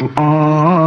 Oh.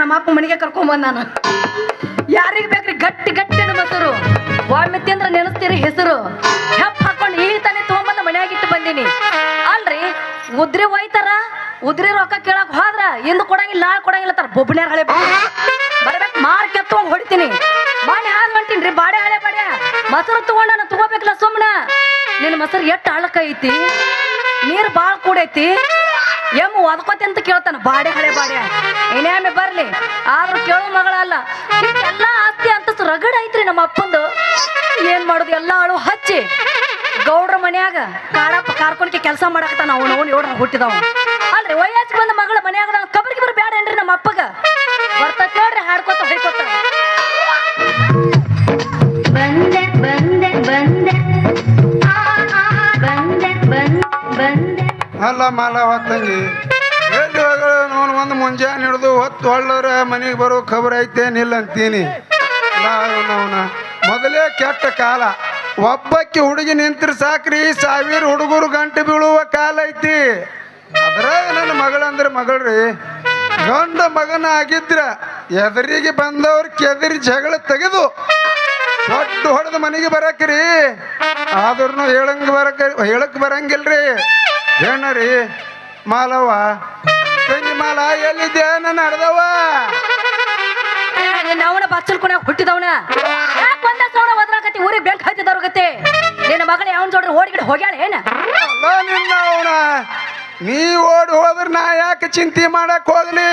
ನಮ್ಮ ಅಪ್ಪ ಮನೆಗೆ ಕರ್ಕೊಂಬಂದ ನಾನು. ಯಾರಿಗೆ ಬೇಕ್ರಿ? ಗಟ್ಟಿ ಗಟ್ಟಿ ಮೊಸರು. ಒಮ್ಮೆ ತಿಂದ್ರೆ ನೆನೆಸ್ತೀರಿ ಹೆಸರು. ಹೆಪ್ಪ ಹಾಕೊಂಡು ಈಗ ತಾನೇ ತೊಗೊಂಬಂದ ಮನ್ಯಾಗ ಇಟ್ಟು ಬಂದೀನಿ. ಅಲ್ರಿ? ಉದ್ರಿ ಒಯ್ತಾರ ಉದ್ರಿ ರೊಕ್ಕ ಕೇಳಕ್ ಹೋದ್ರ ಎಂದು ಕೊಡಂಗಿಲ್ಲ, ನಾಳೆ ಕೊಡಂಗಿಲ್ಲ ತರ ಬೊಬ್ಬಣ್ಯಾರ ಹಳೆ ಬರ್ಬೇಕು ಮಾರ್ ಕೆತ್ತೋಂಗ್ ಹೊಡಿತೀನಿ. ಮಾಡಿ ಹಾಲ್ ರೀ ಬಾಡೆ ಹಳೆ ಬಾಡೆ ಮೊಸರು ತಗೊಂಡ ನಾನು ತಗೋಬೇಕಲ್ಲ ಸುಮ್ಮನ ನಿನ್ನ ಮೊಸರು ಎಷ್ಟು ಹಳಕ ಐತಿ? ನೀರು ಭಾಳ ಕೂಡೈತಿ? ಎಮ್ಮು ಒದ್ಕೋತಿ ಅಂತ ಕೇಳ್ತಾನ, ಬಾಡೆ ಹಳೆ ಬಾಡೆ. ಏನೇ ಬರ್ಲಿ, ಆದ್ರೂ ಕೇಳೋ ಮಗಳಲ್ಲ. ಎಲ್ಲ ಆಸ್ತಿ ಅಂತ ರಗಡ ಐತ್ರಿ ನಮ್ಮ ಅಪ್ಪಂದು. ಏನ್ ಮಾಡುದು, ಎಲ್ಲ ಅಳು ಹಚ್ಚಿ. ಗೌಡ್ರ ಮನ್ಯಾಗ ಕಾಡಪ್ಪ ಕಾರ್ಕೊಂಡ್ಕೆ ಕೆಲಸ ಮಾಡಕತ್ತಾನ, ಅವನು ಅವನು ಏಡ್ರ ಹುಟ್ಟಿದವ ಅಲ್ರಿ, ವಯಸ್ಸು ಬಂದ ಮಗಳ ಮನ್ಯಾಗ ನಾನು ಕಬರಿಗೆ ಬರ ಬೇಡ ಏನ್ರಿ ನಮ್ಮ ಅಪ್ಪಗ? ಮಾಲ ಹೊತ್ತಂಗಿ ಎಲ್ಲಿ ನೋನು ಒಂದು ಮುಂಜಾನೆ ಹಿಡಿದು ಹೊತ್ತು ಹೊಳ್ಳೋರ, ಮನೆಗೆ ಬರೋ ಖಬರ್ ಐತೇನಿಲ್ಲ ಅಂತೀನಿ ಮೊದಲೇ ಕೆಟ್ಟ ಕಾಲ. ಒಬ್ಬಕ್ಕೆ ಹುಡುಗಿ ನಿಂತ್ರ ಸಾಕ್ರಿ, ಸಾವಿರ ಹುಡುಗರು ಗಂಟೆ ಬೀಳುವ ಕಾಲ ಐತಿ. ಅದ್ರಾಗ ನನ್ನ ಮಗಳಂದ್ರೆ ಮಗಳ್ರಿ, ಗಂಡ ಮಗನ ಆಗಿದ್ರ ಎದರಿಗೆ ಬಂದವ್ರು ಕೆದರಿ ಜಗಳ ತೆಗೆದು ಒಟ್ಟು ಹೊಡೆದು ಮನೆಗೆ ಬರಕ್ರಿ. ಆದ್ರೂ ಹೇಳಂಗ ಬರಕ ಹೇಳಕ್ ಬರಂಗಿಲ್ರಿ. ಏನ್ರಿ ಮಾಲವ್ವ ತಂಗಿ ಮಾಲ ಎಲ್ಲಿದ್ದೆ ನನ್ನ ನಿನ್ನ ಅವನ ಬಚ್ಚಲ್ ಕೊನೆ ಹುಟ್ಟಿದವನ. ಒಂದ ಸೌಡ ಒದ್ರಾಕತಿ ಊರಿಗೆ ಬೆಂಕ್ ಹತ್ತಿದವ್ರ ಗತಿ? ನಿನ್ನ ಮಗಳು ಯಾವನ್ ಜೋಡ್ರಿ ಓಡಿಗಿಡ ಹೋಗ್ಯಾಳ ಏನ ನಿನ್ನ ಅವನ. ನೀ ಓಡಿ ಹೋದ್ರೆ ನಾ ಯಾಕೆ ಚಿಂತೆ ಮಾಡಕ್ ಹೋಗ್ಲಿ?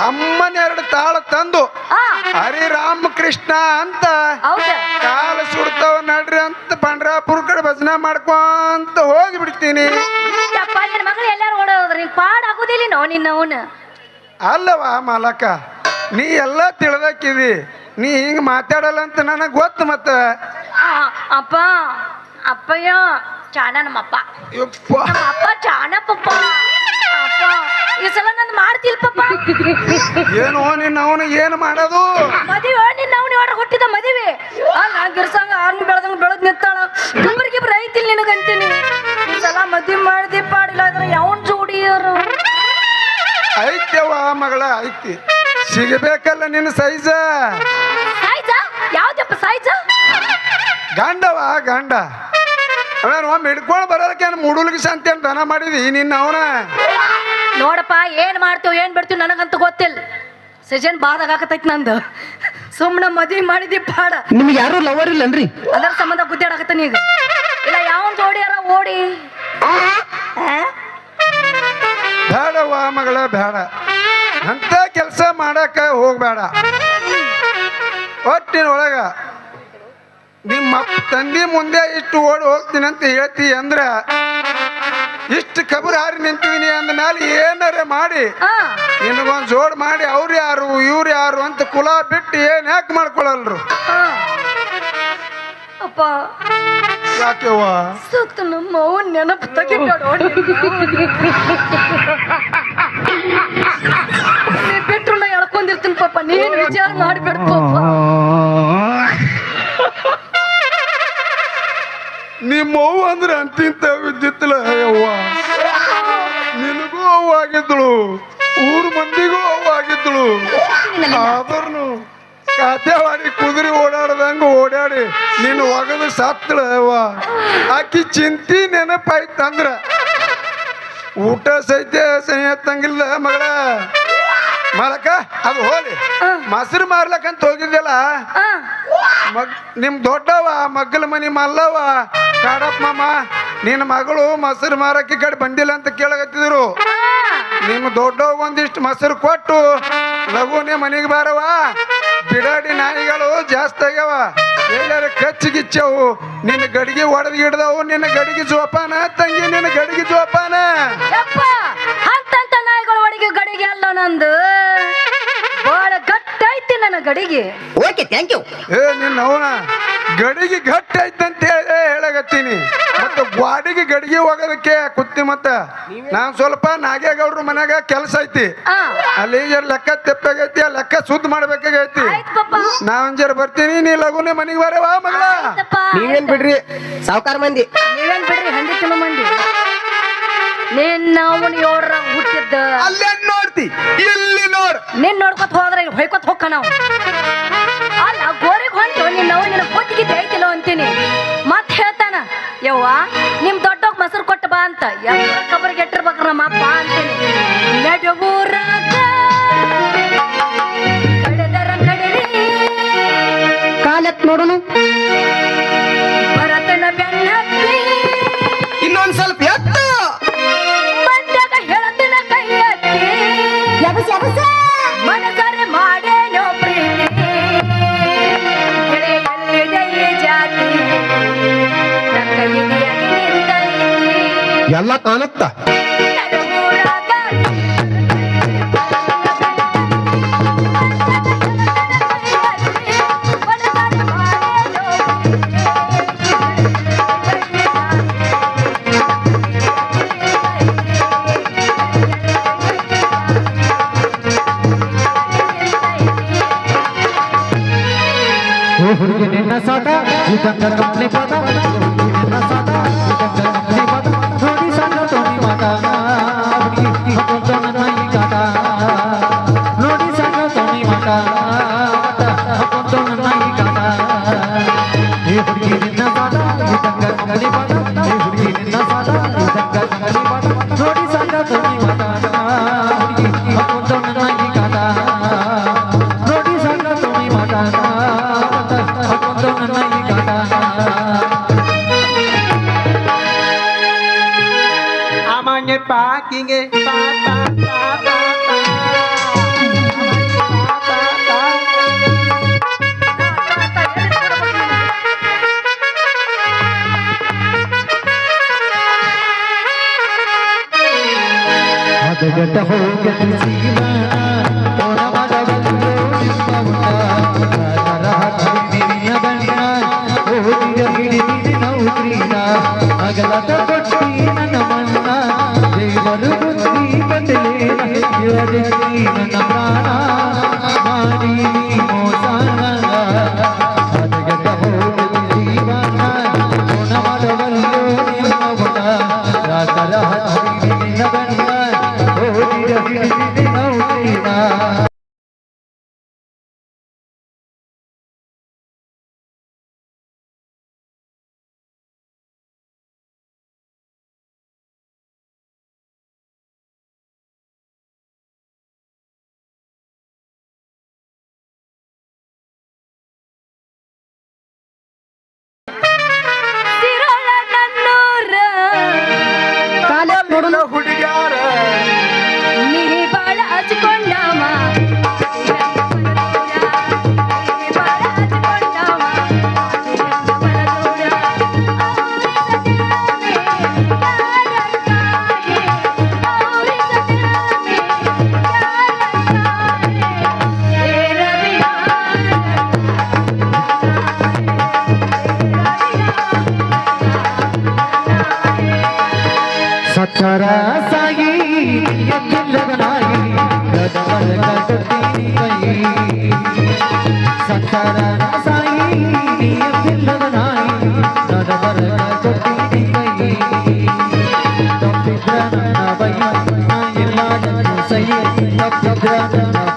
ಅಮ್ಮನ ಎರಡು ತಾಳ ತಂದು ಹರಿ ಹರಿ ರಾಮಕೃಷ್ಣ ಅಂತ ಕಾಲು ಕಾಲ ಸುಡ್ತಾವ ನಡ್ರಿ ಅಂತ ಪಂಡ್ರಾಪುರ ಕಡೆ ಭಜನೆ ಮಾಡ್ಕೊಂತ ಹೋಗಿ ಬಿಡ್ತೀನಿ ಅಲ್ಲವ ಮಾಲಕ ನೀ ಎಲ್ಲ ತಿಳ್ದಕ್ಕಿದಿ ನೀ ಹಿಂಗ್ ಮಾತಾಡಲ್ಲ ಅಂತ ನನಗೆ ಗೊತ್ತು ಮತ್ತ. ಅಪ್ಪ ಅಪ್ಪಯ್ಯ ಚಾಣ ನಮ್ಮಪ್ಪ ಯಪ್ಪ. ನಮ್ಮ ಅಪ್ಪ ಚಾಣ ಪಪ್ಪ. ಅಪ್ಪ ಈ ಸಲ ನಂದು ಮಾಡ್ತಿಲ್ ಪಪ್ಪ. ಏನು ನಿನ್ನ ಅವನು ಏನು ಮಾಡೋದು? ಮದುವೆ ನಿನ್ನ ಅವನು ಹೊರ ಹುಟ್ಟಿದ ಮದುವೆ? ಅಲ್ಲ ಗಿರ್ಸಂಗ ಆರ್ನ ಬೆಳೆದಂಗ ಬೆಳೆದ್ ನಿಂತಾಳ. ಇಬ್ಬರಿಗಿಬ್ರು ಐತಿಲ್ ನಿನಗಂತೀನಿ. ಈ ಸಲ ಮದುವೆ ಮಾಡ್ದಿ ಪಾಡಿಲ್ಲ ಅದ್ರ ಯಾವನ್ ಜೋಡಿಯರು ಐತ್ಯವ ಮಗಳ ಐತಿ. ಸಿಗಬೇಕಲ್ಲ ನಿನ್ನ ಸೈಜ. ಸಾಯ್ಜ ಯಾವ್ದಪ್ಪ ಸಾಯ್ಜ ಗಂಡವ ಗಂಡ. ಅವನ್ ಒಮ್ಮೆ ಹಿಡ್ಕೊಂಡು ಬರೋದಕ್ಕೆ ಮುಡುಲ್ಗಿ ಶಾಂತಿ ಅಂತ ದನ ಮಾಡಿದಿ ನಿನ್ನ ಅವನ? ನೋಡಪ್ಪ ಏನ್ ಮಾಡ್ತೀವಿ ಏನ್ ಬಿಡ್ತೀವಿ ನನಗಂತೂ ಗೊತ್ತಿಲ್ಲ. ಸಜನ್ ಬಾದಾಗತೈತಿ ನಂದು. ಸುಮ್ಮನೆ ಮದ್ವಿ ಮಾಡಿದಿ ಪಾಡ. ನಿಮ್ಗೆ ಯಾರು ಲವರ್ ಇಲ್ಲನ್ರಿ? ಅದರ ಸಂಬಂಧ ಗುದ್ದಾಡಕತ್ತಾನ ಈಗ ಇಲ್ಲ ಯಾವ ಜೋಡಿ ಯಾರ ಓಡಿ? ಬೇಡ ವಾಮಗಳ ಮಗಳ ಬೇಡ. ಅಂತ ಕೆಲಸ ಮಾಡಕ ಹೋಗ್ಬೇಡ. ಒಟ್ಟಿನ ಒಳಗ ನಿಮ್ಮ ತಂದೆ ಮುಂದೆ ಇಷ್ಟು ಓಡಿ ಹೋಗ್ತೀನಿ ಅಂತ ಹೇಳ್ತಿ ಅಂದ್ರ ಇಷ್ಟು ಕಬರ್ ಹಾರಿ ನಿಂತೀನಿ ಅಂದ ಮೇಲೆ ಏನಾರ ಮಾಡಿ ನಿನಗೊಂದ್ ಜೋಡ್ ಮಾಡಿ ಅವ್ರು ಯಾರು ಇವ್ರು ಯಾರು ಅಂತ ಕುಲ ಬಿಟ್ಟು ಏನ್ ಯಾಕೆ ಮಾಡ್ಕೊಳಲ್ರು. ಅಪ್ಪ. ಯಾಕೆವ್ವ? ಸತ್ತು ನಮ್ಮ ಅವನ್ ನೆನಪು ತೆಗಿಬೇಡ ನೀ ಬಿಟ್ರು ನಾ ಎಳ್ಕೊಂಡಿರ್ತೀನಿ ಪಾಪ ನೀನ್ ವಿಚಾರ ಮಾಡ್ಬೇಡ ಪಾಪ. ನಿಮ್ಮ ಅಂದ್ರೆ ಅಂತಿಂತ ವಿದ್ಯುತ್ತಲ ಅವ್ವ ನಿನಗೂ ಅವ್ವ ಊರ್ ಮಂದಿಗೂ ಅವ್ವ ಆಗಿದ್ಳು ಆದ್ರೂ ಕಾತ್ಯಾವಾಡಿ ಕುದುರೆ ಓಡಾಡ್ದಂಗ ಓಡಾಡಿ ನೀನು ಒಗದು ಸತ್ತಳ ಅವ್ವ ಆಕಿ ಚಿಂತಿ ನೆನಪಾಯ್ತಂದ್ರ. ಊಟ ಸಹಿತ ಸಹಿತಂಗಿಲ್ಲ ಮಗಳ. ಮಾಲಕ ಅದು ಹೋಲಿ. ಮಸರು ಮಾರ್ಲಕ್ಕಂತ ಹೋಗಿದ್ಯಲ್ಲ? ಆ, ಮಗ್ ನಿಮ್ ದೊಡ್ಡವ ಮಗ್ಗಲ ಮನಿ ಮಲ್ಲವ ಕಾಡಪ್ಪ ಮಾಮ ನಿನ್ನ ಮಗಳು ಮೊಸರು ಮಾರಕ್ಕೆ ಕಡೆ ಬಂದಿಲ್ಲ ಅಂತ ಕೇಳಕತ್ತಿದ್ರು. ನಿಮ್ ನಿಮ್ಮ ದೊಡ್ಡವ ಒಂದಿಷ್ಟು ಮೊಸರು ಕೊಟ್ಟು ಲಘುನೇ ಮನೆಗೆ ಬಾರವ ಬಿಡಾಡಿ ನಾಯಿಗಳು ಜಾಸ್ತಿ ಆಗ್ಯಾವ. ಎಲ್ಲಾರ ಕಚ್ಚಿ ಗಿಚ್ಚವು. ನಿನ್ನ ಗಡಿಗೆ ಒಡೆದು ಹಿಡ್ದವು ನಿನ್ನ ಗಡಿಗೆ ಜೋಪಾನ ತಂಗಿ ನಿನ್ನ ಗಡಿಗೆ ಜೋಪಾನ. ಒಳಗೆ ಗಡಿಗೆ ಅಲ್ಲ ನಂದು. ಬಹಳ ಗಟ್ಟಿ ಐತಿ ನನ್ನ ಗಡಿಗೆ. ಓಕೆ ಥ್ಯಾಂಕ್ ಯು ಏ ನಿನ್ನ ಅವನ ಗಡಿಗೆ ಗಟ್ಟಿ ಅಂತ ಹೇಳಿ ಹೇಳಕತ್ತೀನಿ. ಮತ್ತೆ ಗ್ವಾಡಿಗೆ ಗಡಿಗೆ ಹೋಗೋದಕ್ಕೆ ಕುತ್ತಿ ಮತ್ತ ನಾನ್ ಸ್ವಲ್ಪ ನಾಗೇಗೌಡ್ರ ಮನ್ಯಾಗ ಕೆಲಸ ಐತಿ. ಆ. ಅಲ್ಲಿ ಜರ ಲೆಕ್ಕ ತೆಪ್ಪಾಗೈತಿ ಆ ಲೆಕ್ಕ ಶುದ್ಧ ಮಾಡ್ಬೇಕಾಗೈತಿ. ಆಯ್ತು ಪಪ್ಪ. ನಾವ್ ಜರ ಬರ್ತೀನಿ ನೀ ಲಗುನೆ ಮನೆಗೆ ಬರವಾ ಮಗಳ. ಆಯ್ತಪ್ಪ ನೀವೇನ್ ಬಿಡ್ರಿ? ಸಾವುಕಾರ ಮಂದಿ. ನೀವೇನ್ ಬಿಡ್ರಿ ಹಂದಿ ತಿನ್ನೋ ಮಂದಿ? ನಿನ್ನ ಅವನು ಏಳ್ರ ಹುಟ್ಟಿದ್ದ? ಅಲ್ಲೇ ನೋಡ್ತಿ? ಇಲ್ಲಿ ನೋಡ್. ನಿನ್ ನೋಡ್ಕೊತ ಹೋದ್ರೆ ಹೊಯ್ಕೊತ ಹೋಗ್ಕ ನಾವು ಅಲ್ಲ ಗೋರಿಗೆ ಹೊಂಟು ನಿನ್ನ ಅವ್ನು ನಿನ್ನ ಕೊತ್ತಿಗೆ ಐತಿಲ್ಲ ಅಂತೀನಿ. ಮತ್ತೆ ಹೇಳ್ತಾನ ಯವ್ವ ನಿಮ್ ದೊಡ್ಡೋಗ್ ಮೊಸರು ಕೊಟ್ಟ ಬಾ ಅಂತ. ಎಲ್ಲ ಕಬರಿಗೆ ಇಟ್ಟಿರ್ಬೇಕ್ರ ನಮ್ಮ ಅಪ್ಪ ಅಂತೀನಿ. ನಿಂತೈತಿ ಎಲ್ಲ ಕಾಣುತ್ತ ನಡುವೂರಾಗ ಮನಸರೆ ಮಾಡೇನೋ ಓ ಹುಡುಗಿ ನಿನ್ನ ಸಾಟ ಇದಂಗ ಕಂಪ್ನಿ ಪದ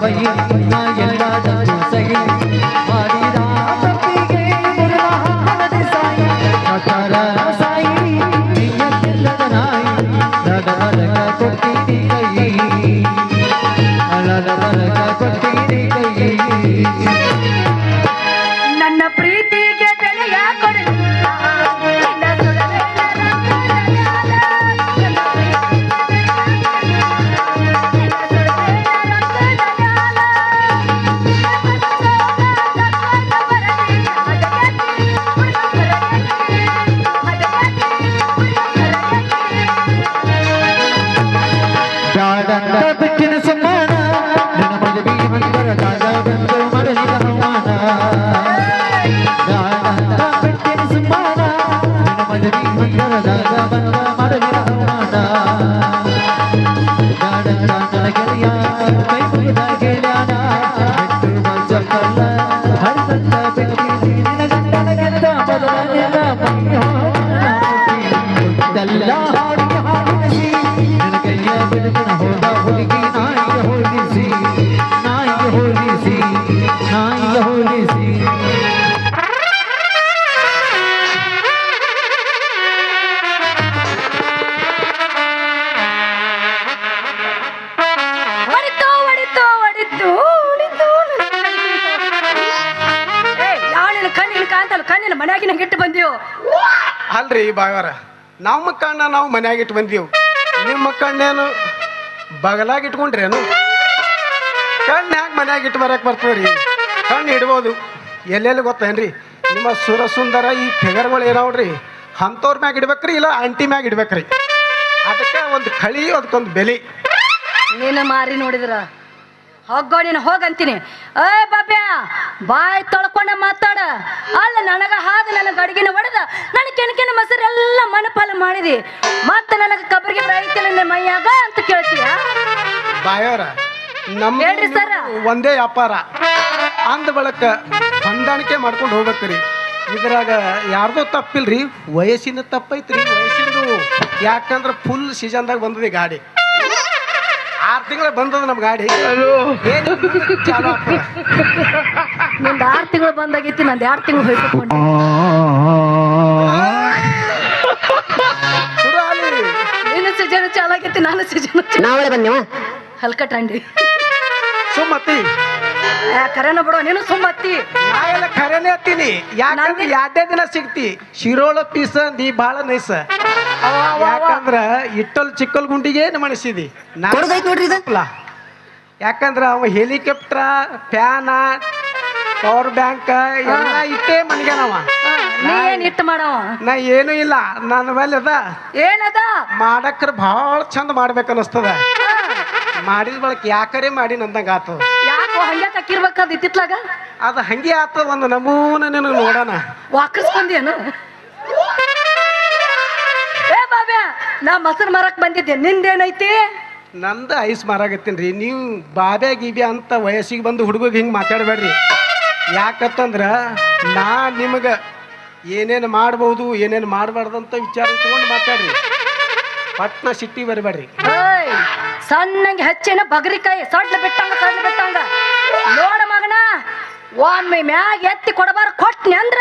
ನನ್ನ ಅಲ್ರಿ ಬಾಯವರ ನಮ್ಮ ಕಣ್ಣ ನಾವು ಮನ್ಯಾಗ ಇಟ್ಟು ಬಂದೀವಿ ನಿಮ್ಮ ಕಣ್ಣೇನು ಬಗಲಾಗಿ ಇಟ್ಕೊಂಡ್ರೇನು ಕಣ್ಣು ಹ್ಯಾಕ್ ಮನ್ಯಾಗ ಇಟ್ಟು ಬರಕ್ ಬರ್ತದ್ರಿ? ಕಣ್ಣು ಇಡ್ಬೋದು. ಎಲ್ಲೆಲ್ಲಿ ಗೊತ್ತೇನ್ರಿ? ನಿಮ್ಮ ಸುರ ಸುಂದರ ಈ ಫಿಗರ್ಗಳು ಏನಾವ್ರಿ ಅಂಥವ್ರ ಮ್ಯಾಗ ಇಡ್ಬೇಕ್ರಿ, ಇಲ್ಲ ಆಂಟಿ ಮ್ಯಾಗ ಇಡ್ಬೇಕ್ರಿ. ಅದಕ್ಕೆ ಒಂದು ಕಳಿ ಅದಕ್ಕೊಂದು ಬೆಲೆ. ನೀನು ಮಾರಿ ನೋಡಿದ್ರ. ಹೋಗೋ ನೀನು ಹೋಗಂತೀನಿ. ಏ ಬಾಬ್ಯ ಬಾಯ್ ತೊಳ್ಕೊಂಡ ಮಾತಾಡ. ಅಲ್ಲ ನನಗ ಹಾದ ನನ್ನ ಗಡಿಗಿನ ಹೊಡೆದ. ನನ್ನ ಕೆಣಕಿನ ಮೊಸರೆಲ್ಲ ಮನಪಾಲ ಮಾಡಿದಿ. ಮತ್ತೆ ನನಗೆ ಕಬ್ಬರಿಗೆ ನನ್ನ ಮೈಯಾಗ ಅಂತ ಕೇಳ್ತೀಯ? ಬಾಯೋರ ನಮ್ಮ ಹೇಳ್ರಿ ಸರ. ಒಂದೇ ವ್ಯಾಪಾರ. ಅಂದ ಬಳಕ ಹೊಂದಾಣಿಕೆ ಮಾಡ್ಕೊಂಡು ಹೋಗ್ಬೇಕ್ರಿ. ಇದ್ರಾಗ ಯಾರ್ದೋ ತಪ್ಪಿಲ್ರಿ? ವಯಸ್ಸಿನ ತಪ್ಪೈತ್ರಿ ವಯಸ್ಸಿಂದು. ಯಾಕಂದ್ರೆ ಫುಲ್ ಸೀಸನ್ದಾಗ ಬಂದದೆ ಗಾಡಿ. ಆರು ತಿಂಗಳ ಬಂದದ ನಮ್ಮ ಗಾಡಿ. ನಿಂದು ಆರು ತಿಂಗಳು ಬಂದಾಗೈತಿ ನಂದು ಎರಡು ತಿಂಗಳು ಹೋಯ್ಕೊಂಡು ನಿನ್ನ ಸೀಜನ್ ಚಾಲಾಗೈತಿ ನಾನು ಸೀಜನ್ ನಾವೇ ಬಂದೇವ ಹಲ್ಕಟ್ಟಂಡಿ ಸುಮ್ಮತಿ ಕರೆನ ಬಿಡೋ ನೀನು ಸುಮ್ಮತ್ತಿ ನಾ ಎಲ್ಲ ಖರೇನೆ ಹತ್ತೀನಿ. ಯಾಕಂದ್ರೆ ಯಾವ್ದೇ ದಿನ ಸಿಗ್ತಿ. ಶಿರೋಳ ಪೀಸ ನೀ ಬಾಳ ನೈಸ. ಯಾಕಂದ್ರ ಇಟ್ಟಲ್ ಚಿಕ್ಕಲ್ ಗುಂಡಿಗೆ ಕೊಡ್ದೈತ್ ನೋಡ್ರಿ ಇದು. ಯಾಕಂದ್ರ ಅವ ಹೆಲಿಕಾಪ್ಟರ್ ಫ್ಯಾನ ಪವರ್ ಬ್ಯಾಂಕ್ ಎಲ್ಲ ಇಟ್ಟೇ ಮನ್ಗ್ಯಾನವ. ನೀ ಏನ್ ಇಟ್ಟು ಮಾಡವ? ನಾ ಏನೂ ಇಲ್ಲ. ನನ್ನ ಮೇಲೆ ಅದ. ಏನದ? ಮಾಡಕ್ರ ಭಾಳ ಚಂದ ಮಾಡ್ಬೇಕು ಅನಿಸ್ತದ ಮಾಡಿದ ಬಳಕ ಯಾಕರೆ ಮಾಡಿ ನಂದಂಗ ಆತದ ಯಾಕೋ ಹಂಗೆ ತಕ್ಕಿರ್ಬೇಕಾದ ಇತ್ತಿತ್ಲಾಗ ಅದು ಹಂಗೆ ಆತದ ಒಂದು ನಮೂನ ನಿನಗೆ ನೋಡೋಣ. ವಾಕರ್ಸ್ಕೊಂಡೇನು ಏ ಬಾಬ್ಯ ನಾ ಮೊಸರು ಮರಕ್ ಬಂದಿದ್ದೆ ನಿಂದೇನೈತಿ? ನಂದು ಐಸ್ ಮಾರಾಗತ್ತೀನಿ ನೀವು ಬಾಬೆ ಗೀಬೆ ಅಂತ ವಯಸ್ಸಿಗೆ ಬಂದು ಹುಡುಗಿಗೆ ಹಿಂಗೆ ಮಾತಾಡಬೇಡ್ರಿ. ಯಾಕತ್ತಂದ್ರ ನಾ ನಿಮಗೆ ಏನೇನು ಮಾಡ್ಬೋದು ಏನೇನು ಮಾಡ್ಬಾರ್ದಂತ ವಿಚಾರ ಇಟ್ಕೊಂಡು ಮಾತಾಡ್ರಿ. ಪಟ್ನ ಸಿಟ್ಟಿ ಬರಬೇಡ್ರಿ. ಏಯ್ ಸಣ್ಣಂಗೆ ಹೆಚ್ಚಿನ ಬಗರಿಕಾಯಿ ಸಣ್ಣ ಬಿಟ್ಟಂಗ ಸಣ್ಣ ಬಿಟ್ಟಂಗ. ನೋಡ ಮಗನ ಒಮ್ಮೆ ಮ್ಯಾಗ ಎತ್ತಿ ಕೊಡಬಾರ ಕೊಟ್ನಿ ಅಂದ್ರ?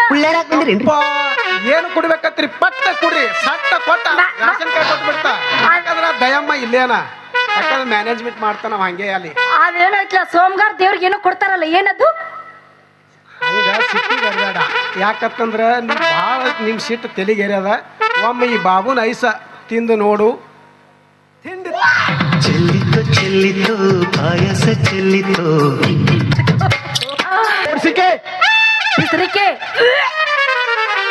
ಏನು ಕುಡ್ಬೇಕತ್ರಿ? ಪಟ್ಟ ಕುಡ್ರಿ ಸಟ್ಟ ಕೊಟ್ಟ ರೇಷನ್ ಕಾರ್ಡ್ ಕೊಟ್ಟು ಬಿಡ್ತಾ. ಯಾಕಂದ್ರ ದಯಮ್ಮ ಇಲ್ಲೇನ? ಯಾಕಂದ್ರೆ ಮ್ಯಾನೇಜ್ಮೆಂಟ್ ಮಾಡ್ತಾನ ಅವ ಹಂಗೆ ಅಲ್ಲಿ. ಅದೇನೈತ್ಲ ಸೋಮಗಾರ ದೇವ್ರಿಗೆ ಏನೋ ಕೊಡ್ತಾರಲ್ಲ ಏನದು? ಹಂಗ ಸಿಟ್ಟಿ ಬರಬೇಡ. ಯಾಕತ್ತಂದ್ರ ನೀವ್ ಭಾಳ ನಿಮ್ ಸಿಟ್ಟು ತೆಲಿಗೇರ್ಯದ ಒಮ್ಮೆ ಈ ಬಾಬುನ ಐಸ ತಿಂದು ನೋಡು. ತಿಂಡಿ ಚೆಲ್ಲಿತು ಚೆಲ್ಲಿತು ಪಾಯಸ ಚೆಲ್ಲಿತು. ಬಿಸ್ರಿಕೆ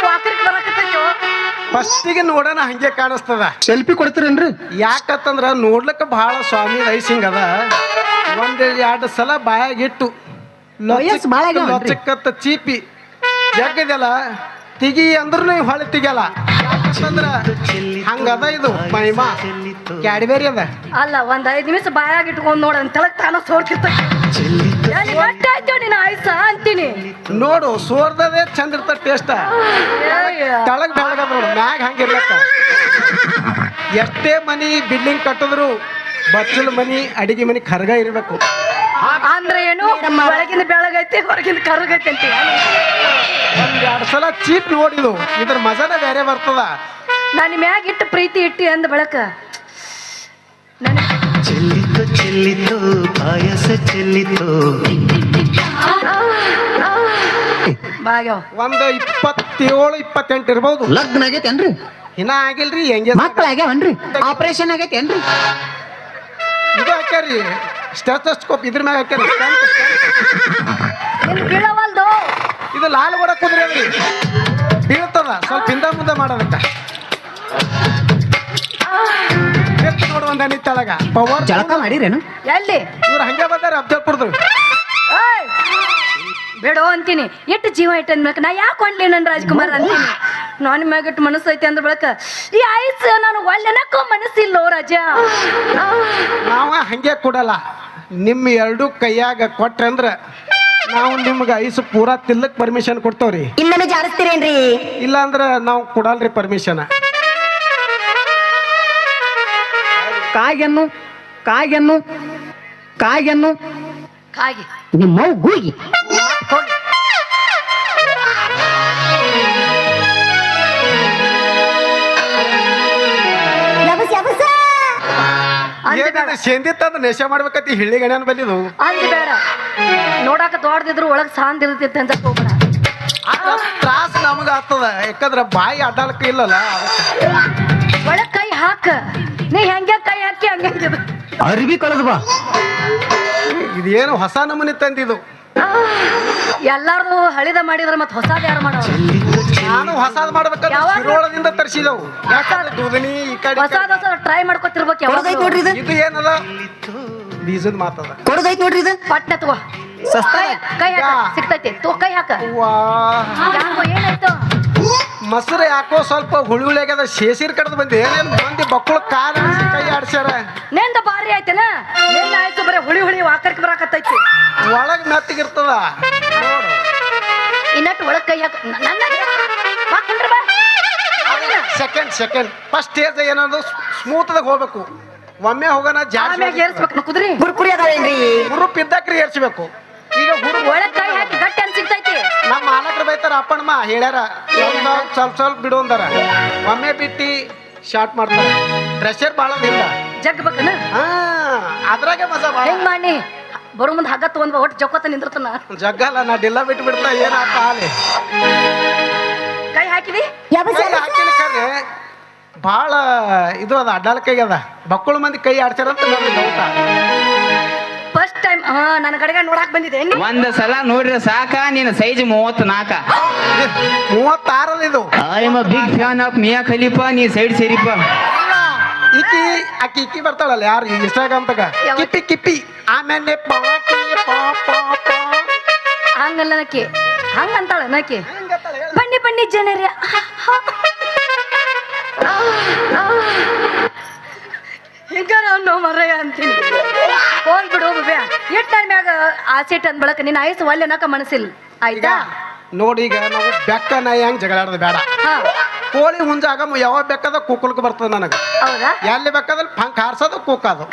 ವಾಕರಿಗೆ ಬರಕತ್ತೈತೋ ಫಸ್ಟಿಗೆ ನೋಡೋಣ ಹಂಗೆ ಕಾಣಿಸ್ತದ. ಸೆಲ್ಫಿ ಕೊಡ್ತೀರೇನ್ರಿ? ಯಾಕತ್ತಂದ್ರ ನೋಡ್ಲಿಕ್ಕೆ ಬಹಳ ಸ್ವಾಮಿ ರೈಸಿಂಗ್ ಅದ. ಒಂದ್ ಎರಡು ಸಲ ಬಾಯಾಗಿಟ್ಟು ವಯಸ್ಸು ಭಾಳ ಆಗ್ಯಾವನ್ರಿ? ಲೊಚಕ್ಕತ್ತ ಚೀಪಿ. ಜಗ್ಗದಲ್ಲ ತಿಗಿ ಅಂದ್ರೂ ಹೊಳೆ ತೆಗಿಯಲ್ಲ ಯಾಕಂದ್ರ ಹಂಗದ ಇದು ಮಹಿಮಾ? ಕ್ಯಾಡ್ಬೇರಿ ಅದ. ಅಲ್ಲ ಒಂದ್ ಐದ್ ನಿಮಿಷ ಬಾಯಾಗ ಇಟ್ಕೊಂಡ್ ನೋಡ ಅಂತೇಳಕ್ ತಾನ ಗಟ್ಟಾಯ್ತು ನಿನ್ನ ಆಯ್ಸ ಅಂತೀನಿ. ನೋಡು ಸೋರ್ದೇ ಚಂದ ಇರ್ತ ಟೇಸ್ಟ್ ತಳಗ್ ಬೆಳಗದ ನೋಡು ಮ್ಯಾಗ ಹಂಗಿರ್ಲಕ್ಕ ಎಷ್ಟೇ ಮನಿ ಬಿಲ್ಡಿಂಗ್ ಕಟ್ಟಿದ್ರು ಬಚ್ಚಲ ಮನಿ ಅಡಿಗೆ ಮನಿ ಕರ್ಗ ಇರ್ಬೇಕು. ಅಂದ್ರೆ ಏನು? ಬೆಳಗಿನ ಬೆಳಗೈತಿ ಹೊರಗಿನ ಕರ್ಗೈತಿ ಒಂದ್ ಎರಡ್ ಸಲ ಚೀಪ್ ನೋಡಿದು. ಇದ್ರ ಮಜಾನ ಬೇರೆ ಬರ್ತದ. ನಾನು ಮ್ಯಾಗ ಇಟ್ಟು ಪ್ರೀತಿ ಇಟ್ಟಿ ಅಂದ ಬಳಕ. ನನ್ ಚೆಲ್ಲಿತು ಚೆಲ್ಲಿತು ಪಾಯಸ ಚೆಲ್ಲಿತು. ಬಾಗ್ಯಾವ. ಒಂದ್ ಇಪ್ಪತ್ತೇಳು ಇಪ್ಪತ್ತೆಂಟು ಇರ್ಬೋದು. ಲಗ್ನ ಆಗೈತೇನ್ರಿ ಇನ್ನ ಆಗಿಲ್ರಿ ಹೆಂಗೆ ಮಕ್ಳು ಆಗ್ಯಾವನ್ರಿ ಆಪರೇಷನ್ ಆಗೈತೇನ್ರಿ ಇದು ಹಾಕ್ಯಾರಿ ಸ್ಟೆಥೋಸ್ಕೋಪ್ ಇದ್ರ ಮ್ಯಾಗ ಹಾಕ್ಯಾರಿ. ನಿನ್ ಇದು ಲಾಲ್ ಕೂಡ ಕುದುರೆ ಅದ್ರಿ ಬೀಳ್ತದ. ಸ್ವಲ್ಪ ಹಿಂದ ಮುಂದೆ ಮಾಡೋದಕ್ಕ. ಎತ್ತು ನೋಡು ಒಂದ್ ಹನಿ ತೆಳಗ. ಪವರ್ ಜಳಕ ಮಾಡಿರೇನು? ಎಲ್ಲಿ? ಇವ್ರು ಹಂಗೆ ಬಂದಾರ ಅಬ್ಜಲ್ಪುರ್ದು ಏಯ್! ಬೇಡೋ ಅಂತೀನಿ. ಎಷ್ಟು ಜೀವ ಇಟ್ಟು ಅಂದ್ಮೇಲೆ ನಾ ಯಾಕೆ ಒಂದ್ಲಿ ನನ್ನ ರಾಜ್ಕುಮಾರ್ ಅಂತೀನಿ? ನಾನು ಮ್ಯಾಗ ಇಟ್ಟು ಮನಸ್ಸು ಐತೆ ಅಂದ್ರ ಬಳಕ ಈ ಆಯ್ಸ್ ನಾನು ಒಳ್ಳೆನಕ್ಕೂ ಮನಸ್ಸಿಲ್ಲೋ ರಾಜ. ನಾವ ಹಂಗೆ ಕೊಡಲ್ಲ. ನಿಮ್ಮ ಎರಡು ಕೈಯಾಗ ಕೊಟ್ರೆ ಅಂದ್ರ ನಾವು ನಿಮ್ಗೆ ಐಸು ಪೂರಾ ತಿಲ್ಲಕ್ ಪರ್ಮಿಷನ್ ಕೊಡ್ತೇವ್ರಿ. ಇನ್ನೂ ಜಾರಿಸ್ತೀರೇನ್ರಿ? ಇಲ್ಲ ಅಂದ್ರೆ ನಾವು ಕೊಡಲ್ರಿ ಪರ್ಮಿಷನ್ ಕಾಗೆನ್ನು ಕಾಗೆನ್ನು ಕಾಗೆನ್ನು. ಕಾಗಿ. ನಿಮ್ಮ ಗೂಗಿ ಹೋಗಿ ಏನು ಶೇಂದಿ ತಂದು ನೆಶೆ ಮಾಡ್ಬೇಕತ್ತಿ ಹಿಳ್ಳಿ ಗಣ್ಯನ ಬಂದಿದು ಅಂದ್ ಬೇಡ. ನೋಡಾಕ ದೊಡ್ಡದಿದ್ರು ಒಳಗ್ ಸಾಂದ್ ಇರ್ತೈತೆ ಅಂತ ಹೋಗ್ಬೇಡ ತ್ರಾಸ ನಮಗ ಆಗ್ತದ. ಯಾಕಂದ್ರ ಬಾಯಿ ಅಡ್ಡಾಳಕ ಇಲ್ಲಲ್ಲ ಒಳಗ್ ಕೈ ಹಾಕ. ನೀ ಹೆಂಗೆ ಕೈ ಹಾಕಿ ಹಂಗೆ ಇದು. ಅರ್ಬಿ ಕಳೆದು ಬಾ. ಇದೇನು ಹೊಸ ನಮೂನಿ ತಂದಿದು ಎಲ್ಲಾರ್ದು ಹಳಿದ ಮಾಡಿದ್ರ ಮತ್ತೆ ಹೊಸದು ಯಾರು ಮಾಡೋ ನಾನು ಹೊಸಾದ್ ಮಾಡ್ಬೇಕಂದ್ರೆ ಯಾವಾಗ? ಶಿರೋಳದಿಂದ ತರಿಸಿದವು. ಯಾಕಂದ್ರೆ ದೂದನಿ ಈ ಕಡೆ ಹೊಸ ಟ್ರೈ ಮಾಡ್ಕೊತಿರ್ಬೇಕು ಕೊಡದೈತ್ ಯಾವಾಗ ನೋಡ್ರಿ ಇದು. ಇದು ಏನದ ಬೀಜದ ಮಾತದ. ಕೊಡದೈತ್ ನೋಡ್ರಿ ಇದು. ಪಟ್ನೆ ತಗೋ. ಸಸ್ತಾ ಕೈ ಹಾಕ. ಸಿಗ್ತೈತಿ. ತೋ ಕೈ ಹಾಕ. ವಾ ಯಾಕೋ ಏನಾಯ್ತು? ಮೊಸರು ಯಾಕೋ ಸ್ವಲ್ಪ ಹುಳಿ ಹುಳಿ ಆಗ್ಯದ. ಶೇಸಿರ್ ಕಡ್ದು ಬಂದೆ. ಏನೇನು ಬಂದಿ? ಬಕ್ಕಳ ಕಾಲ ಕೈ ಆಡ್ಸ್ಯಾರ. ನಿಂದ ಬಾರಿ ಆಯ್ತೇನ? ನಿಂದ ಆಯ್ತು ಬರೀ ಹುಳಿ ಹುಳಿ ವಾಕರ್ಕ್ ಬರಾಕತ್ತೈತಿ. ಒಳಗ್ ಮೆತ್ತಗಿರ್ತದ ನೋಡು. ಇನ್ನಟ್ಟು ಒಳಗ್ ಕೈ ಹಾಕ. ನನ್ನ ಸೆಕೆಂಡ್ ಸೆಕೆಂಡ್ ಫಸ್ಟ್ ಸ್ಟೇಜ್ ಏನದು ಸ್ಮೂತ್ದಾಗ ಹೋಗ್ಬೇಕು. ಒಮ್ಮೆ ಹೋಗೋಣ ಜಾಸ್ತಿ ಏರ್ಸ್ಬೇಕು. ಕುದ್ರಿ ಗುರುಪುರಿ ಅದಾವೇನ್ರಿ? ಹುರುಪ್ ಇದ್ದಕ್ರಿ ಏರ್ಸ್ಬೇಕು. ಈಗ ಹುಡುಗ ಒಳಗ್ ಕೈ ಹಾಕಿ ಗಟ್ಟಿ ಅನ್ ಸಿಗ್ತೈತಿ ನಮ್ಮ ಮಾಲಕರು ಬೈತಾರ ಅಪ್ಪಣ್ಣ ಹೇಳ್ಯಾರ ಸ್ವಲ್ಪ ಸ್ವಲ್ಪ ಸ್ವಲ್ಪ ಬಿಡು ಅಂದಾರ. ಒಮ್ಮೆ ಬಿಟ್ಟಿ ಶಾರ್ಟ್ ಮಾಡ್ತಾರೆ. ಪ್ರೆಷರ್ ಭಾಳ ಇಲ್ಲ. ಜಗ್ ಬೇಕನ ಹಾ ಅದ್ರಾಗೆ ಮಜಾ ಭಾಳ ಹೆಂಗ್ ಮಾಡಿ ಬರೋ ಮುಂದೆ ಹಗ್ಗ ತಗೊಂಡ್ ಒಟ್ಟು ಜೊಕ್ಕೋತ ನಿಂದಿರ್ತನ. ಜಗ್ಗಲ್ಲ ನಾ ಡಿಲ್ಲ ಬಿಟ್ಟು ಬಿಡ್ತಾ ಏನಪ್ಪ ಆಲೆ ಕೈ ಹಾಕಿದಿ? ಕೈ ಹಾಕಿನ ಕರೆ. ಭಾಳ ಇದು ಅದ ಅಡ್ಡಾಳಕ್ಕಾಗ್ಯದ ಬಕ್ಕಳು ಮಂದಿ ಕೈ ಆಡ್ಸ್ಯಾರಂತ ಡೌಟ ಹಾ ನನ್ನ ಕಡೆಗೆ ನೋಡಕ್ಕೆ ಬಂದಿದೆ ಒಂದ್ ಸಲ ನೋಡ್ರಿ ಸಾಕ ನಿನ್ನ ಸೈಜ್ ಮೂವತ್ ನಾಕ ಮೂವತ್ತಾರಲ್ಲ ಇದು. I am big fan of Mia Khalifa ನೀ ಸೈಡ್ ಸೇರಿಪ್ಪ. ಇಕ್ಕಿ ಆಕಿ ಇಕ್ಕಿ ಬರ್ತಾಳಲ್ಲ ಯಾರು? ಇನ್ಸ್ಟಾಗ್ರಾಮ್ ತಗ ಕಿಪ್ಪಿ ಕಿಪ್ಪಿ. ಆಮೇಲೆ ಪಾಕಿ ಪಾ ಪಾ ಪಾ. ಹಂಗಲ್ಲ ನಕ್ಕಿ. ಹಂಗ ಅಂತಾಳ ನಕ್ಕಿ ಬನ್ನಿ ಬನ್ನಿ ಜನರೇ. ಹಿಂಗಾರ ಅನ್ನೋ ಮರಯ ಅಂತೀನಿ. ಹೋಗ್ಬಿಡು ಬೇ ಎಷ್ಟು ಟೈಮ್ ಮ್ಯಾಗ ಆಸಿಟ್ ಅಂದ್ ಬಳಕ ನಿನ್ನ ಆಯಸ್ಸು ಒಲ್ಲೆ ನಕ ಮನಸ್ಸಿಲ್ಲ ಆಯ್ತಾ? ನೋಡಿ ಈಗ ನಾವು ಬೆಕ್ಕ ನಾಯಿ ಜಗಳ ಜಗಳಾಡೋದು ಬೇಡ. ಹಾ. ಕೋಳಿ ಹುಂಜಾಗ ಯಾವ ಯಾವಾಗ ಬೇಕಾದ ಬರ್ತದೆ ಬರ್ತದ ನನಗೆ? ಹೌದಾ? ಎಲ್ಲಿ ಬೆಕ್ಕದಲ್ಲಿ ಫಂಕ್ ಹಾರ್ಸೋದು ಕೂಕೋದು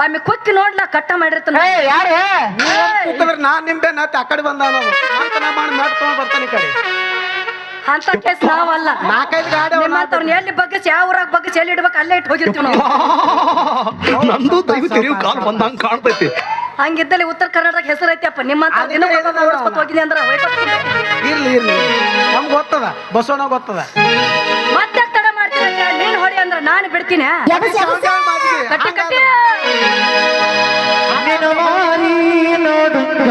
ಒಮ್ಮೆ ಕುಕ್ಕಿ ನೋಡ್ಲಾ ಕಟ್ಟ ಮಾಡಿರ್ತಾನೆ. ಯಾರು? ಕೂಕಂದ್ರೆ ನಾನು ನಿಂಬೆ ನಾ ಆ ಕಡೆ ಬಂದ ನಾನು ಮಂತ ನಾ ಮಾಡಿ ಮ್ಯಾಟ್ ತಗೊಂಡ್ ಬರ್ತಾನೆ ಈ ಕಡೆ. ಅಂತ ಕೇಸ್ ನಾವಲ್ಲ ನಾಲ್ಕೈದು ಗಾಡಿ ಎಲ್ಲಿ ಬಗ್ಗಿಸಿ ಯಾವ ಊರಾಗ ಬಗ್ಗಿಸಿ ಎಲ್ಲಿ ಇಡ್ಬೇಕು ಅಲ್ಲೇ ಇಟ್ಟು ಹೋಗಿರ್ತೀವಿ ನಾವು. ನಂದು ದೈವ ತೆರಿವು ಕಾಲ್ ಬಂದಂಗ ಕಾಣ್ತೈತಿ. ಹಂಗಿದ್ದಲ್ಲಿ ಉತ್ತರ ಕರ್ನಾಟಕ ಹೆಸರು ಐತಿಯಪ್ಪ. ನಿಮ್ಮಂತ ದಿನ. ಓಡಿಸ್ಕೊತ ಹೋಗಿದ್ದೆ ಅಂದ್ರೆ ಇರ್ಲಿ ಇರ್ಲಿ. ನಮ್ಗೆ ಗೊತ್ತದ ಬಸವಣ್ಣ ಗೊತ್ತದ. ಮತ್ತೆ ತಡ ಮಾಡ್ತೀರ ನೀನ್ ಹೊಡಿ ಅಂದ್ರೆ ನಾನು ಬಿಡ್ತೀನಿ. ಕಟ್ಟಿ ಕಟ್ಟಿ. ನಿನ್ನ ಮಾರಿ ನೋಡುತ್ತ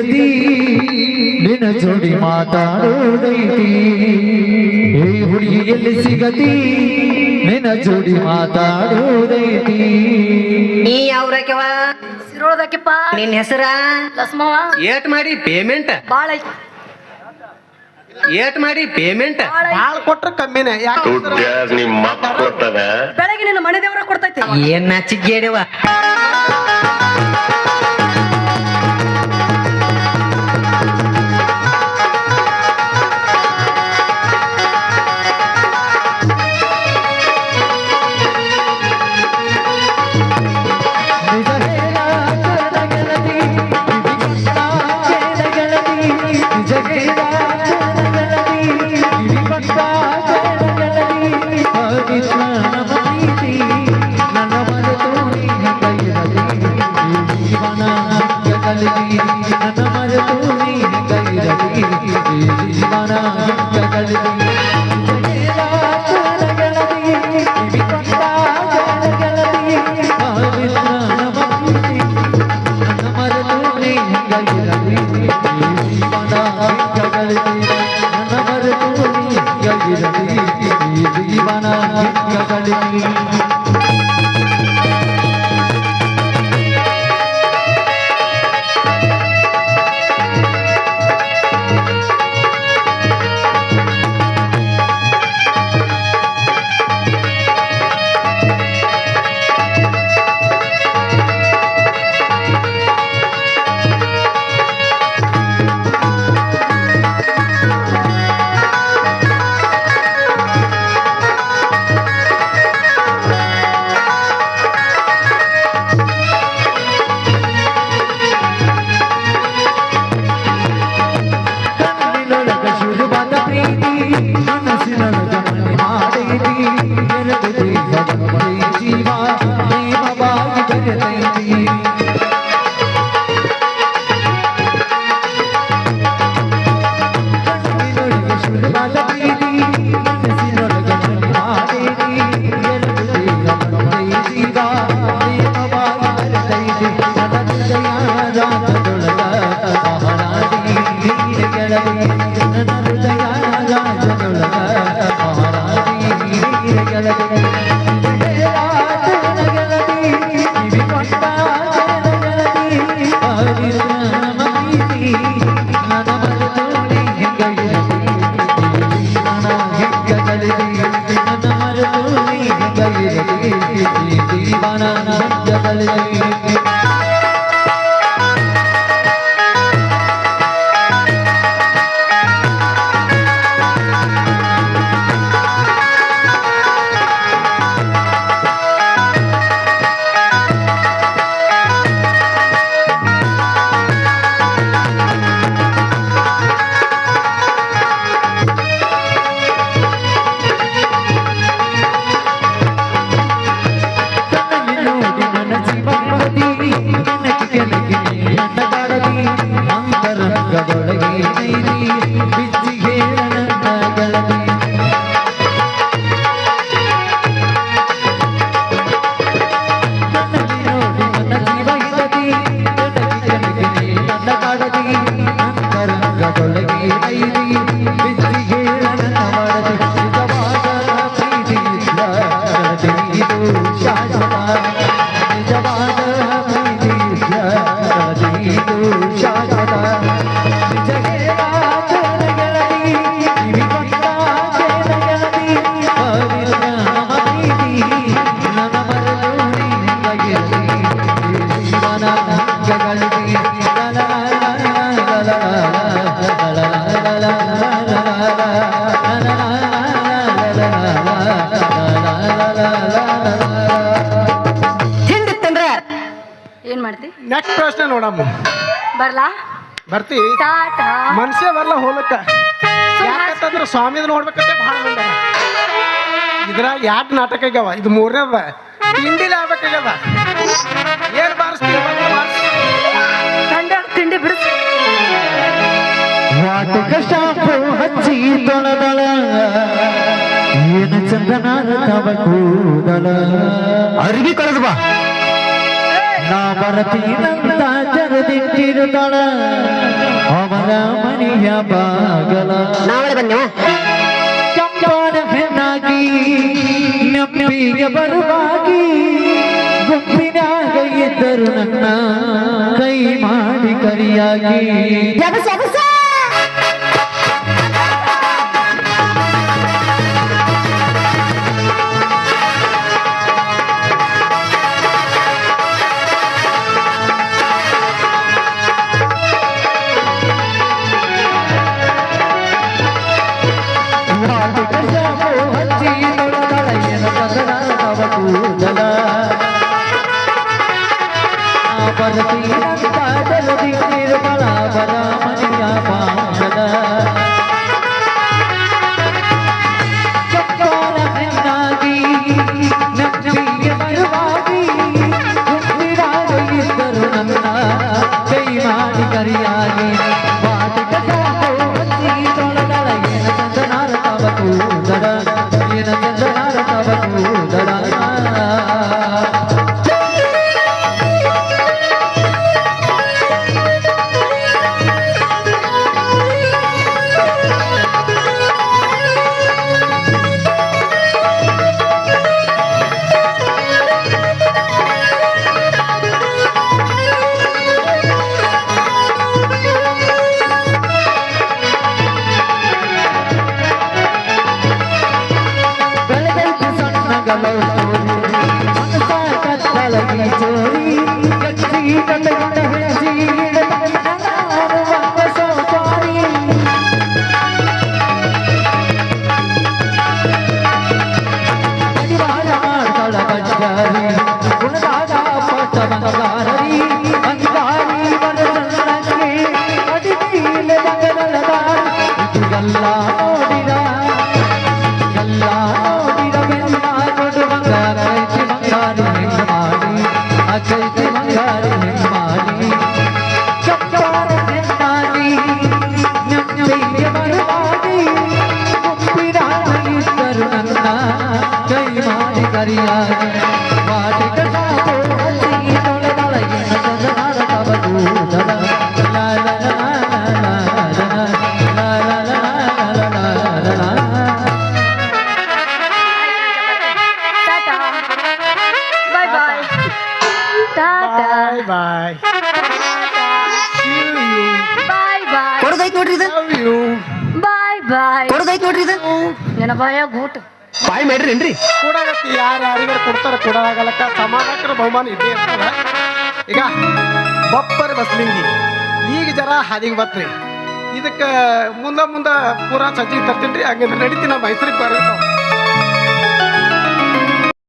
ಸಿಗತಿ ನಿನ್ನ ಜೋಡಿ ಮಾತಾಡೋದೈತಿ. ಏ ಹುಡುಗಿ ಎಲ್ಲಿ ಸಿಗತಿ ನಿನ್ನ ಜೋಡಿ ಮಾತಾಡೋದೈತಿ. ನೀ ಯಾವ್ರಕ್ಯವ ಸಿರೋಳದಕ್ಕಿಪ್ಪ ನಿನ್ ಹೆಸರ? ಲಸ್ಮವ. ಏಟ್ ಮಾಡಿ ಪೇಮೆಂಟ್ ಬಾಳ ಏಟ್ ಮಾಡಿ ಪೇಮೆಂಟ್ ಬಾಳ ಕೊಟ್ರ ಕಮ್ಮಿನೇ. ಕಮ್ಮಿನೇ ಯಾಕಂದ್ರೆ ಬೆಳಗ್ಗೆ ನಿನ್ನ ಮನೆ ದೇವ್ರ ಕೊಡ್ತೈತಿ. ಏನ್ ನಾಚಿಗೇಡಿವ ಜ್ಞಾನ ಗಿತ್ತಗಳಿರಿ ಗೆಳತಿ ಇದು ಬರ್ಲಾ? ಬರ್ತಿ. ಟಾಟಾ ಮನುಷ್ಯ ಬರಲ್ಲ ಹೋಲಕ್ಕ. ಯಾಕಂತಂದ್ರೆ ಸ್ವಾಮಿದ್ ನೋಡ್ಬೇಕಂತ ಬಹಳ ಮಂದಿ ಅದ. ಇದ್ರಾಗ ಯಾಕ ನಾಟಕ ಆಗ್ಯಾವ? ಇದು ಮೂರನೇದ ತಿಂಡಿ ಆಗ್ಬೇಕಾಗ್ಯದ ಏನ್ ಬಾರಿಸ್ತೀವಿ. ತಂಡ ತಿಂಡಿ ಬಿಡಿಸ್. ವಾಟಕ ಶಾಪು ಹಚ್ಚಿ ತೊಳೆದಳ. ಏನು ಚಂದನ ತವ ಕೂದಲ. ಅರಿವಿ ಕಳೆದು ಬಾ. ನಾ ಬರತೀನಂತ ಜರದಿಟ್ಟಿರುತ್ತಳ ಅವರ ಮನೆಯ ಬಾಗಲ. ನಾವಳೆ ಬಂದೇವ ಚಂಪಾನ ಹೆಣ್ಣಾಗಿ ನೆಪ್ಪಿಗೆ ಬರುವಾಗಿ ಗುಂಪಿನಾಗ ಇದ್ದರು ನನ್ನ ಕೈ ಮಾಡಿ ಕರಿಯಾಗಿ ವಾಟಿಕ ಶಾಪು ಹಚ್ಚಿ ತೊಳೆದಳ ಏನು ಕದರ ತವ ಕೂದಲ ಬರ್ತೀನಂತ ಜಲದಿ ಬಹುಮಾನ ಇದ್ದೇ ಇರ್ತದ. ಈಗ ಬಪ್ಪರ್ ಬಸ್ಲಿಂಗಿ, ಈಗ ಜರ ಹಾದಿಗೆ ಬತ್ರಿ. ಇದಕ್ಕೆ ಮುಂದ ಮುಂದ ಪೂರಾ ಸಜ್ಜಿಗೆ ತರ್ತೀನಿ ರೀ ಹಂಗಂದ್ರೆ ನಡೀತೀನಿ ನಮ್ಮ ಮೈಸೂರಿಗೆ ಬರ್ತಾವ